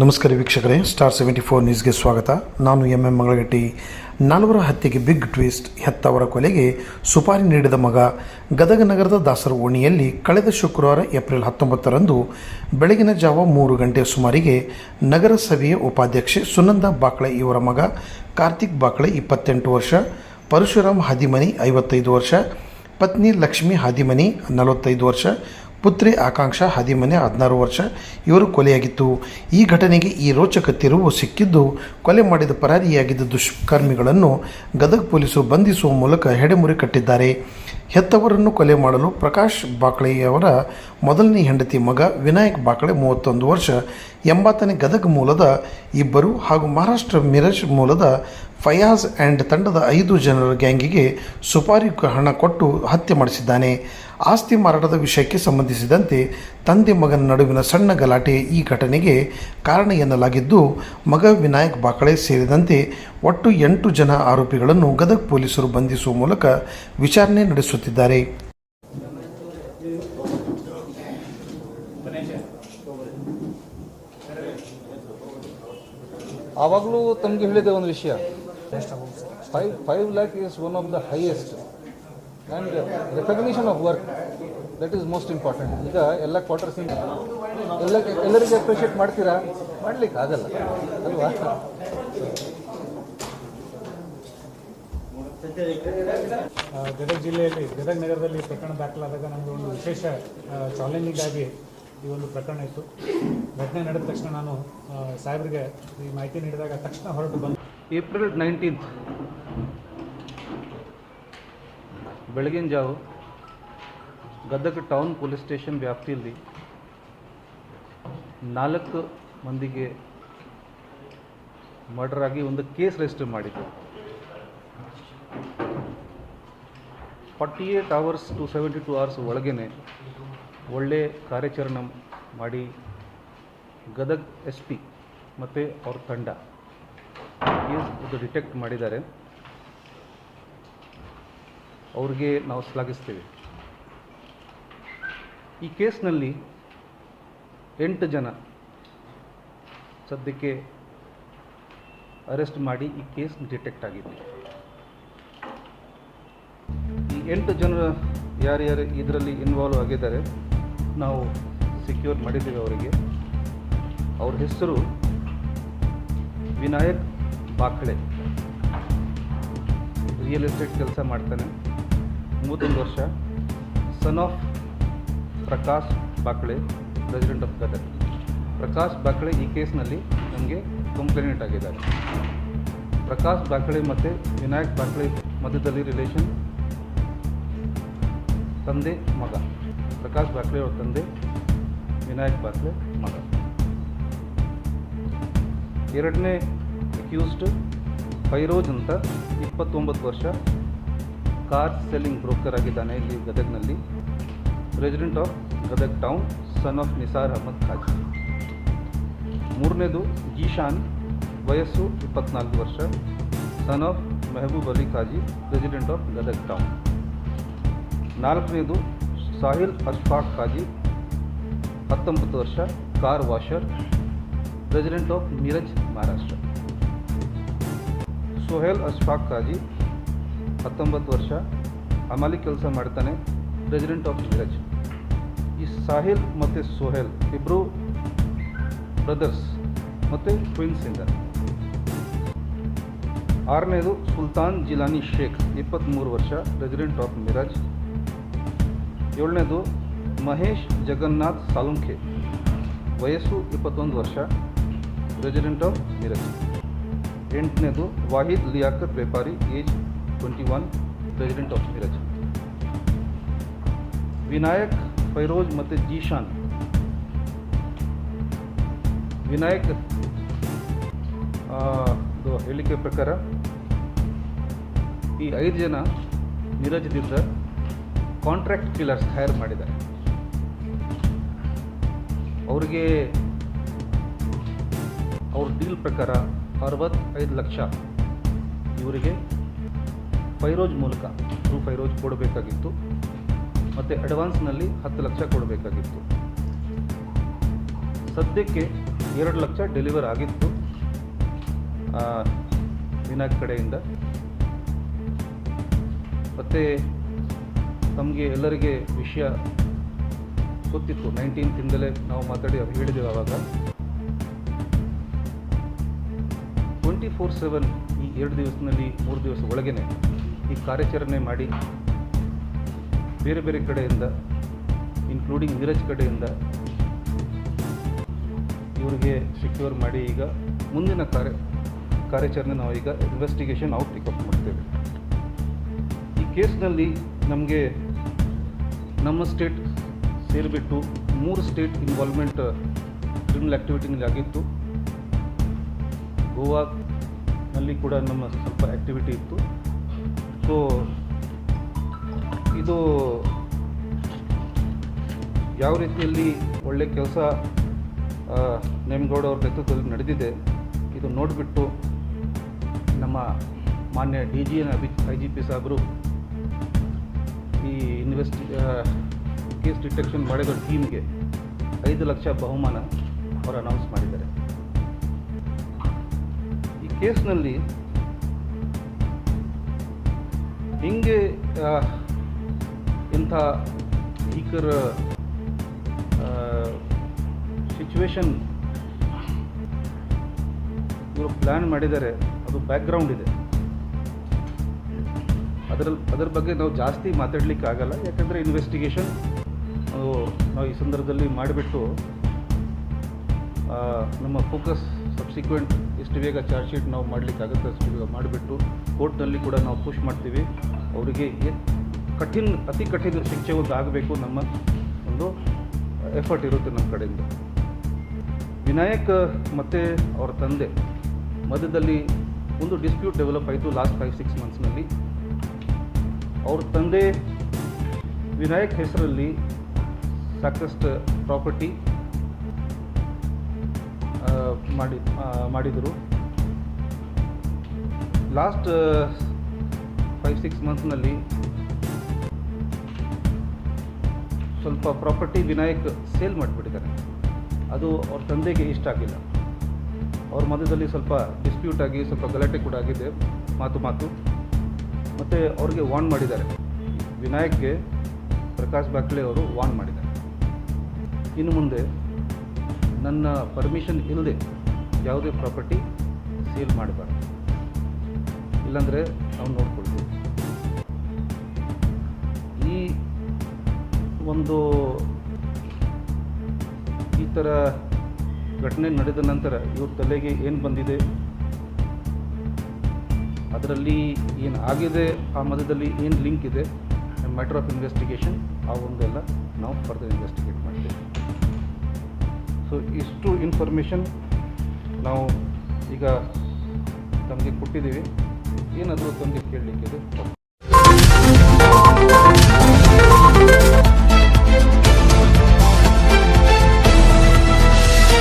ನಮಸ್ಕಾರ ವೀಕ್ಷಕರೇ star seventy four ನ್ಯೂಸ್ಗೆ ಸ್ವಾಗತ. ನಾನು ಎಂ ಎಂ ಮಂಗಳಗಟ್ಟಿ. ನಾಲ್ವರ ಹತ್ಯೆಗೆ ಬಿಗ್ ಟ್ವಿಸ್ಟ್ ಹೆತ್ತವರ ಕೊಲೆಗೆ ಸುಪಾರಿ ನೀಡಿದ ಮಗ. ಗದಗ ನಗರದ ದಾಸರ ಓಣಿಯಲ್ಲಿ ಕಳೆದ ಶುಕ್ರವಾರ, ಏಪ್ರಿಲ್ ಹತ್ತೊಂಬತ್ತರಂದು ಬೆಳಗಿನ ಜಾವ ಮೂರು ಗಂಟೆ ಸುಮಾರಿಗೆ ನಗರಸಭೆಯ ಉಪಾಧ್ಯಕ್ಷೆ ಸುನಂದ ಬಾಕ್ಳೆ ಇವರ ಮಗ, ಕಾರ್ತಿಕ್ ಬಾಕ್ಳೆ ಇಪ್ಪತ್ತೆಂಟು ವರ್ಷ, ಪರಶುರಾಮ್ ಹಾದಿಮನಿ ಐವತ್ತೈದು ವರ್ಷ, ಪತ್ನಿ ಲಕ್ಷ್ಮಿ ಹಾದಿಮನಿ ನಲವತ್ತೈದು ವರ್ಷ ಪುತ್ರಿ ಆಕಾಂಕ್ಷ ಹದಿಮನೆ ಹದಿನಾರು ವರ್ಷ. ಇವರು ಕೊಲೆಯಾಗಿತ್ತು ಈ ಘಟನೆಗೆ ಈ ರೋಚಕ ತಿರುವು ಸಿಕ್ಕಿದ್ದು, ಕೊಲೆ ಮಾಡಿದ ಪರಾರಿಯಾಗಿದ್ದ ದುಷ್ಕರ್ಮಿಗಳನ್ನು ಗದಗ ಪೊಲೀಸರು ಬಂಧಿಸುವ ಮೂಲಕ ಹೆಡೆಮುರಿ ಕಟ್ಟಿದ್ದಾರೆ. ಹೆತ್ತವರನ್ನು ಕೊಲೆ ಮಾಡಲು ಪ್ರಕಾಶ್ ಬಾಕ್ಳೆಯವರ ಮೊದಲನೇ ಹೆಂಡತಿ ಮಗ ವಿನಾಯಕ್ ಬಾಕಳೆ ಮೂವತ್ತೊಂದು ವರ್ಷ. ಎಂಬಾತನೇ ಗದಗ ಮೂಲದ ಇಬ್ಬರು ಹಾಗೂ ಮಹಾರಾಷ್ಟ್ರ ಮಿರಜ್ ಮೂಲದ ಫಯಾಜ್ ಆ್ಯಂಡ್ ತಂಡದ ಐದು ಜನರ ಗ್ಯಾಂಗಿಗೆ ಸುಪಾರಿ ಹಣ ಕೊಟ್ಟು ಹತ್ಯೆ ಮಾಡಿಸಿದ್ದಾನೆ. ಆಸ್ತಿ ಮಾರಾಟದ ವಿಷಯಕ್ಕೆ ಸಂಬಂಧಿಸಿದಂತೆ ತಂದೆ ಮಗನ ನಡುವಿನ ಸಣ್ಣ ಗಲಾಟೆ ಈ ಘಟನೆಗೆ ಕಾರಣ ಎನ್ನಲಾಗಿದ್ದು, ಮಗ ವಿನಾಯಕ್ ಬಾಕಳೆ ಸೇರಿದಂತೆ ಒಟ್ಟು ಎಂಟು ಜನ ಆರೋಪಿಗಳನ್ನು ಗದಗ ಪೊಲೀಸರು ಬಂಧಿಸುವ ಮೂಲಕ ವಿಚಾರಣೆ ನಡೆಸುತ್ತಿದ್ದಾರೆ ಆವಾಗಲೂ ತಮಗೆ ಹೇಳಿದೆ ಒಂದು ವಿಷಯ. Five five lakh is one of the highest and recognition of work that is most important ಈಗ ಎಲ್ಲ ಕ್ವಾರ್ಟರ್ಸಿಂದ ಎಲ್ಲ ಎಲ್ಲರಿಗೆ ಅಪ್ರಿಷಿಯೇಟ್ ಮಾಡ್ತೀರಾ? ಮಾಡ್ಲಿಕ್ಕೆ ಆಗಲ್ಲ. ಅಲ್ವಾ? ಗದಗ ಜಿಲ್ಲೆಯಲ್ಲಿ, ಗದಗ ನಗರದಲ್ಲಿ ಪ್ರಕರಣ ದಾಖಲಾದಾಗ ನಮಗೆ ಒಂದು ವಿಶೇಷ ಚಾಲೆಂಜಿಂಗ್ ಆಗಿ ಈ ಒಂದು ಪ್ರಕರಣ ಇತ್ತು. ಘಟನೆ ನಡೆದ ತಕ್ಷಣ ನಾನು ಸಾಹೇಬರಿಗೆ ಈ ಮಾಹಿತಿ ನೀಡಿದಾಗ ತಕ್ಷಣ ಹೊರಟು ಬಂದು. April nineteenth. ಬೆಳಗಿನ ಜಾವ ಗದಗ ಟೌನ್ ಪೊಲೀಸ್ ಸ್ಟೇಷನ್ ವ್ಯಾಪ್ತಿಯಲ್ಲಿ ನಾಲ್ಕು ಮಂದಿಗೆ ಮರ್ಡರ್ ಆಗಿ ಒಂದು ಕೇಸ್ ರಿಜಿಸ್ಟರ್ ಮಾಡಿದ್ದು forty eight hours to seventy two hours ಒಳಗೇನೆ ಒಳ್ಳೆ ಕಾರ್ಯಾಚರಣೆ ಮಾಡಿ ಗದಗ್ ಎಸ್ ಪಿ ಮತ್ತು ಅವ್ರ ತಂಡ ಇದು ಡಿಟೆಕ್ಟ್ ಮಾಡಿದ್ದಾರೆ. ಅವ್ರಿಗೆ ನಾವು ಶ್ಲಾಘಿಸ್ತೇವೆ. ಈ ಕೇಸ್ನಲ್ಲಿ ಎಂಟು ಜನ ಸದ್ಯಕ್ಕೆ ಅರೆಸ್ಟ್ ಮಾಡಿ ಈ ಕೇಸ್ ಡಿಟೆಕ್ಟ್ ಆಗಿದೆ ಎಂಟು ಜನರು ಯಾರ್ಯಾರು ಇದರಲ್ಲಿ ಇನ್ವಾಲ್ವ್ ಆಗಿದ್ದಾರೆ, ನಾವು ಸೆಕ್ಯೂರ್ ಮಾಡಿದ್ದೇವೆ ಅವರಿಗೆ. ಅವ್ರ ಹೆಸರು ವಿನಾಯಕ್ ಬಾಕ್ಳೆ. ರಿಯಲ್ ಎಸ್ಟೇಟ್ ಕೆಲಸ ಮಾಡ್ತಾನೆ. ಮೂವತ್ತೊಂದು ವರ್ಷ. Son of Prakash Bakale president of Gadag. Prakash Bakale ಈ ಕೇಸ್ನಲ್ಲಿ ನಮಗೆ ಕಂಪ್ಲೇಂಟ್ ಆಗಿದ್ದಾರೆ. ಪ್ರಕಾಶ್ ಬಾಕಳೆ ಮತ್ತು ವಿನಾಯಕ್ ಬಾಕಳೆ ಮಧ್ಯದಲ್ಲಿ ರಿಲೇಷನ್ ತಂದೆ, ಮಗ. ಪ್ರಕಾಶ್ ಬಾಕ್ಲೆ ಅವ್ರ ತಂದೆ, ವಿನಾಯಕ್ ಬಾಕ್ಲೆ ಮಗ. ಎರಡನೇ ಅಕ್ಯೂಸ್ಡ್ ಫೈರೋಜ್ ಅಂತ, ಇಪ್ಪತ್ತೊಂಬತ್ತು ವರ್ಷ, ಕಾರ್ ಸೆಲ್ಲಿಂಗ್ ಬ್ರೋಕರ್ ಆಗಿದ್ದಾನೆ ಇಲ್ಲಿ ಗದಗ್ನಲ್ಲಿ. President of Gadag town son of Nisar Ahmad Khaji ಮೂರನೇದು ಜೀಶಾನ್ ವಯಸ್ಸು ಇಪ್ಪತ್ನಾಲ್ಕು ವರ್ಷ son of Mehboob Ali Khaji president of Gadag town ನಾಲ್ಕನೇದು ಸಾಹಿಲ್ ಅಶ್ಫಾಕ್ ಖಾಜಿ ಹತ್ತೊಂಬತ್ತು ವರ್ಷ, car washer president of Miraj Maharashtra Sohail Ashfaq Khaji ಹತ್ತೊಂಬತ್ತು ವರ್ಷ, ಅಮಾಲಿ ಕೆಲಸ ಮಾಡ್ತಾನೆ ಪ್ರೆಸಿಡೆಂಟ್ ಆಫ್ ಮಿರಜ್ ಈ ಸಾಹಿಲ್ ಮತ್ತು ಸೊಹೇಲ್ ಇಬ್ಬರು ಬ್ರದರ್ಸ್ ಮತ್ತು ಟ್ವಿನ್ಸ್ ಇದ್ದಾರೆ ಆರನೇದು ಸುಲ್ತಾನ್ ಜಿಲಾನಿ ಶೇಖ್ ಇಪ್ಪತ್ತ್ಮೂರು ವರ್ಷ ಪ್ರೆಸಿಡೆಂಟ್ ಆಫ್ ಮಿರಾಜ್ ಏಳನೇದು ಮಹೇಶ್ ಜಗನ್ನಾಥ್ ಸಾಲುಂಖೆ ವಯಸ್ಸು ಇಪ್ಪತ್ತೊಂದು ವರ್ಷ. ರೆಸಿಡೆಂಟ್ ಆಫ್ ಮಿರಜ್ ಎಂಟನೇದು ವಾಹಿದ್ ಲಿಯಾಕತ್ ವ್ಯಾಪಾರಿ, age twenty one resident of Miraj Vinayak Firoz ಮತ್ತು ಜೀಶಾನ್. ವಿನಾಯಕ್ ಹೇಳಿಕೆ ಪ್ರಕಾರ ಈ ಐದು ಜನ ನೀರಜ್ದಿಂದ ಕಾಂಟ್ರಾಕ್ಟ್ ಕಿಲ್ಲರ್ಸ್ ಹೈರ್ ಮಾಡಿದ್ದಾರೆ. ಅವರಿಗೆ ಅವ್ರ ಡೀಲ್ ಪ್ರಕಾರ ಅರವತ್ತೈದು ಲಕ್ಷ ಇವರಿಗೆ ಫೈರೋಜ್ ಮೂಲಕ ಥ್ರೂ ಫೈರೋಜ್ ಕೊಡಬೇಕಾಗಿತ್ತು. ಮತ್ತು ಅಡ್ವಾನ್ಸ್ನಲ್ಲಿ ಹತ್ತು ಲಕ್ಷ ಕೊಡಬೇಕಾಗಿತ್ತು. ಸದ್ಯಕ್ಕೆ ಎರಡು ಲಕ್ಷ ಡೆಲಿವರ್ ಆಗಿತ್ತು. ವಿನಾಯಕ್ ಕಡೆಯಿಂದ. ಮತ್ತು ತಮಗೆ ಎಲ್ಲರಿಗೆ ವಿಷಯ ಗೊತ್ತಿತ್ತು. ನೈನ್ಟೀನ್ತಿಂದಲೇ ನಾವು ಮಾತಾಡಿ ಅವ್ರು ಹೇಳಿದ್ದೇವೆ ಆವಾಗ. ಟ್ವೆಂಟಿ ಫೋರ್ ಸೆವೆನ್ ಈ ಎರಡು ದಿವಸದಲ್ಲಿ, ಮೂರು ದಿವಸ ಒಳಗೇನೆ ಈ ಕಾರ್ಯಾಚರಣೆ ಮಾಡಿ ಬೇರೆ ಬೇರೆ ಕಡೆಯಿಂದ ಇನ್ಕ್ಲೂಡಿಂಗ್ ನೀರಜ್ ಕಡೆಯಿಂದ ಇವರಿಗೆ ಸೆಕ್ಯೂರ್ ಮಾಡಿ ಈಗ ಮುಂದಿನ ಕಾರ್ಯ, ಕಾರ್ಯಾಚರಣೆ ನಾವು ಈಗ ಇನ್ವೆಸ್ಟಿಗೇಷನ್ ನಾವು ಪಿಕಪ್ ಮಾಡ್ತೇವೆ. ಈ ಕೇಸ್ನಲ್ಲಿ ನಮಗೆ ನಮ್ಮ ಸ್ಟೇಟ್ ಸೇರಿಬಿಟ್ಟು ಮೂರು ಸ್ಟೇಟ್ ಇನ್ವಾಲ್ವ್ಮೆಂಟ್ ಕ್ರಿಮಿನಲ್ ಆ್ಯಕ್ಟಿವಿಟಿನಲ್ಲಿ ಆಗಿತ್ತು ಗೋವಾನಲ್ಲಿ ಕೂಡ ನಮ್ಮ ಸ್ವಲ್ಪ ಆ್ಯಕ್ಟಿವಿಟಿ ಇತ್ತು. ಸೊ ಇದು ಯಾವ ರೀತಿಯಲ್ಲಿ ಒಳ್ಳೆ ಕೆಲಸ ನೇಮಗೌಡ ಅವ್ರ ನೇತೃತ್ವದಲ್ಲಿ ನಡೆದಿದೆ, ಇದು ನೋಡಿಬಿಟ್ಟು ನಮ್ಮ ಮಾನ್ಯ D G and I G P ಸಾಹೇಬರು ಈ ಇನ್ವೆಸ್ಟಿ ಕೇಸ್ ಡಿಟೆಕ್ಷನ್ ಮಾಡಿರೋ ಟೀಮ್ಗೆ ಐದು ಲಕ್ಷ ಬಹುಮಾನ ಅವರು ಅನೌನ್ಸ್ ಮಾಡಿದ್ದಾರೆ. ಈ ಕೇಸ್ನಲ್ಲಿ ಹಿಂಗೆ ಇಂಥ ಭೀಕರ ಸಿಚುವೇಶನ್ ಇವರು ಪ್ಲ್ಯಾನ್ ಮಾಡಿದ್ದಾರೆ. ಅದು ಬ್ಯಾಕ್ಗ್ರೌಂಡ್ ಇದೆ. ಅದರಲ್ಲಿ ಅದರ ಬಗ್ಗೆ ನಾವು ಜಾಸ್ತಿ ಮಾತಾಡಲಿಕ್ಕೆ ಆಗಲ್ಲ ಯಾಕಂದರೆ ಇನ್ವೆಸ್ಟಿಗೇಷನ್ ನಾವು ಈ ಸಂದರ್ಭದಲ್ಲಿ ಮಾಡಿಬಿಟ್ಟು ನಮ್ಮ ಫೋಕಸ್ ಸಬ್ಸಿಕ್ವೆಂಟ್ ಎಷ್ಟು ಬೇಗ ಚಾರ್ಜ್ ಶೀಟ್ ನಾವು ಮಾಡಲಿಕ್ಕಾಗುತ್ತೆ ಅಷ್ಟು ಬೇಗ ಮಾಡಿಬಿಟ್ಟು ಕೋರ್ಟ್ನಲ್ಲಿ ಕೂಡ ನಾವು ಪುಷ್ ಮಾಡ್ತೀವಿ. ಅವರಿಗೆ ಕಠಿಣ, ಅತಿ ಕಠಿಣ ಶಿಕ್ಷೆ ಒಂದು ಆಗಬೇಕು ನಮ್ಮ ಒಂದು ಎಫರ್ಟ್ ಇರುತ್ತೆ ನಮ್ಮ ಕಡೆಯಿಂದ. ವಿನಾಯಕ್ ಮತ್ತು ಅವರ ತಂದೆ ಮಧ್ಯದಲ್ಲಿ ಒಂದು ಡಿಸ್ಪ್ಯೂಟ್ ಡೆವಲಪ್ ಆಯಿತು ಲಾಸ್ಟ್ ಫೈವ್ ಸಿಕ್ಸ್ ಮಂತ್ಸ್ನಲ್ಲಿ ಅವ್ರ ತಂದೆ ವಿನಾಯಕ್ ಹೆಸರಲ್ಲಿ ಸಾಕಷ್ಟು ಪ್ರಾಪರ್ಟಿ ಮಾಡಿ ಮಾಡಿದರು. ಲಾಸ್ಟ್ ಫೈವ್ ಸಿಕ್ಸ್ ಮಂತ್ನಲ್ಲಿ ಸ್ವಲ್ಪ ಪ್ರಾಪರ್ಟಿ ವಿನಾಯಕ್ ಸೇಲ್ ಮಾಡಿಬಿಟ್ಟಿದ್ದಾರೆ. ಅದು ಅವ್ರ ತಂದೆಗೆ ಇಷ್ಟ ಆಗಿಲ್ಲ. ಅವ್ರ ಮಧ್ಯದಲ್ಲಿ ಸ್ವಲ್ಪ ಡಿಸ್ಪ್ಯೂಟ್ ಆಗಿ ಸ್ವಲ್ಪ ಗಲಾಟೆ ಕೂಡ ಆಗಿದೆ, ಮಾತು ಮಾತು. ಮತ್ತು ಅವ್ರಿಗೆ ವಾರ್ನ್ ಮಾಡಿದ್ದಾರೆ. ವಿನಾಯಕ್ಗೆ ಪ್ರಕಾಶ್ ಬಾಕ್ಲೆ ಅವರು ವಾರ್ನ್ ಮಾಡಿದ್ದಾರೆ. ಇನ್ನು ಮುಂದೆ ನನ್ನ ಪರ್ಮಿಷನ್ ಇಲ್ಲದೆ ಯಾವುದೇ ಪ್ರಾಪರ್ಟಿ ಸೇಲ್ ಮಾಡಬಾರ್ದು. ಇಲ್ಲಾಂದರೆ ನಾವು ನೋಡ್ಕೊಳ್ತೀವಿ ಈ ಒಂದು ಈ ಥರ ಘಟನೆ ನಡೆದ ನಂತರ ಇವ್ರ ತಲೆಗೆ ಏನು ಬಂದಿದೆ? ಅದರಲ್ಲಿ ಏನು ಆಗಿದೆ, ಆ ಮಧ್ಯದಲ್ಲಿ ಏನು ಲಿಂಕ್ ಇದೆ ಮ್ಯಾಟರ್ ಆಫ್ ಇನ್ವೆಸ್ಟಿಗೇಷನ್ ಆ ಒಂದೆಲ್ಲ ನಾವು ಫರ್ದರ್ ಇನ್ವೆಸ್ಟಿಗೇಟ್ ಮಾಡ್ತೇವೆ. ಸೊ ಇಷ್ಟು ಇನ್ಫಾರ್ಮೇಷನ್ ನಾವು ಈಗ ತಮಗೆ ಕೊಟ್ಟಿದ್ದೀವಿ. ಏನಾದರೂ ತಮಗೆ ಕೇಳಲಿಕ್ಕಿದೆ